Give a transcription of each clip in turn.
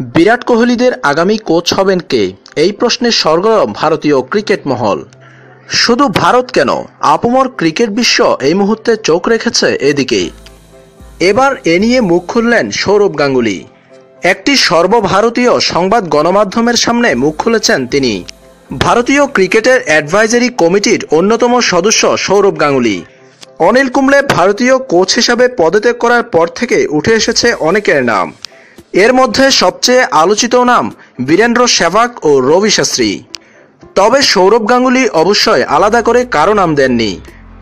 বিরাট কোহলিদের আগামী কোচ হবেন কে? এই প্রশ্নের সরগরম ভারতীয় ক্রিকেট মহল। শুধু ভারত কেন? আপমর ক্রিকেট বিশ্ব এই মুহূর্তে চোখ রেখেছে এদিকেই। এবার এ নিয়ে মুখ খুললেন সৌরভ গাঙ্গুলি। একটি সর্বভারতীয় সংবাদ গণমাধ্যমের সামনে মুখ খুলেছেন তিনি। ভারতীয় ক্রিকেটের অ্যাডভাইজারি কমিটির অন্যতম সদস্য সৌরভ গাঙ্গুলি। অনিল কুম্বলে ভারতীয় কোচ হিসাবে পদত্যাগ করার পর থেকে উঠে এসেছে অনেকের নাম। এর মধ্যে সবচেয়ে আলোচিত নাম বীরেন্দ্র সেভাগ ও রবি শাস্ত্রী। তবে সৌরভ গাঙ্গুলি অবশ্যই আলাদা করে কারও নাম দেননি।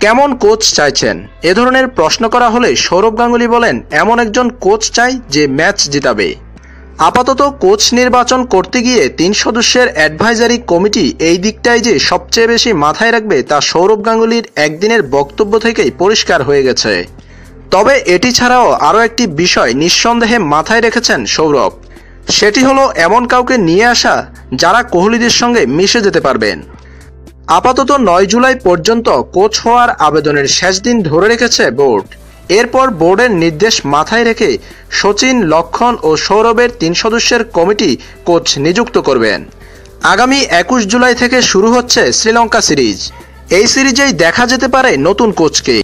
কেমন কোচ চাইছেন? এ ধরনের প্রশ্ন করা হলে সৌরভ গাঙ্গুলি বলেন, এমন একজন কোচ চাই যে ম্যাচ জিতাবে। আপাতত কোচ নির্বাচন করতে গিয়ে তিন সদস্যের অ্যাডভাইজারি কমিটি এই দিকটাই যে সবচেয়ে বেশি মাথায় রাখবে তা সৌরভ গাঙ্গুলির একদিনের বক্তব্য থেকেই পরিষ্কার হয়ে গেছে। তবে এটি ছাড়াও আরও একটি বিষয় নিঃসন্দেহে মাথায় রেখেছেন সৌরভ। সেটি হলো এমন কাউকে নিয়ে আসা যারা কোহলিদের সঙ্গে মিশে যেতে পারবেন। আপাতত নয় জুলাই পর্যন্ত কোচ হওয়ার আবেদনের শেষ দিন ধরে রেখেছে বোর্ড। এরপর বোর্ডের নির্দেশ মাথায় রেখে সচিন, লক্ষণ ও সৌরভের তিন সদস্যের কমিটি কোচ নিযুক্ত করবেন। আগামী একুশ জুলাই থেকে শুরু হচ্ছে শ্রীলঙ্কা সিরিজ। এই সিরিজেই দেখা যেতে পারে নতুন কোচকে।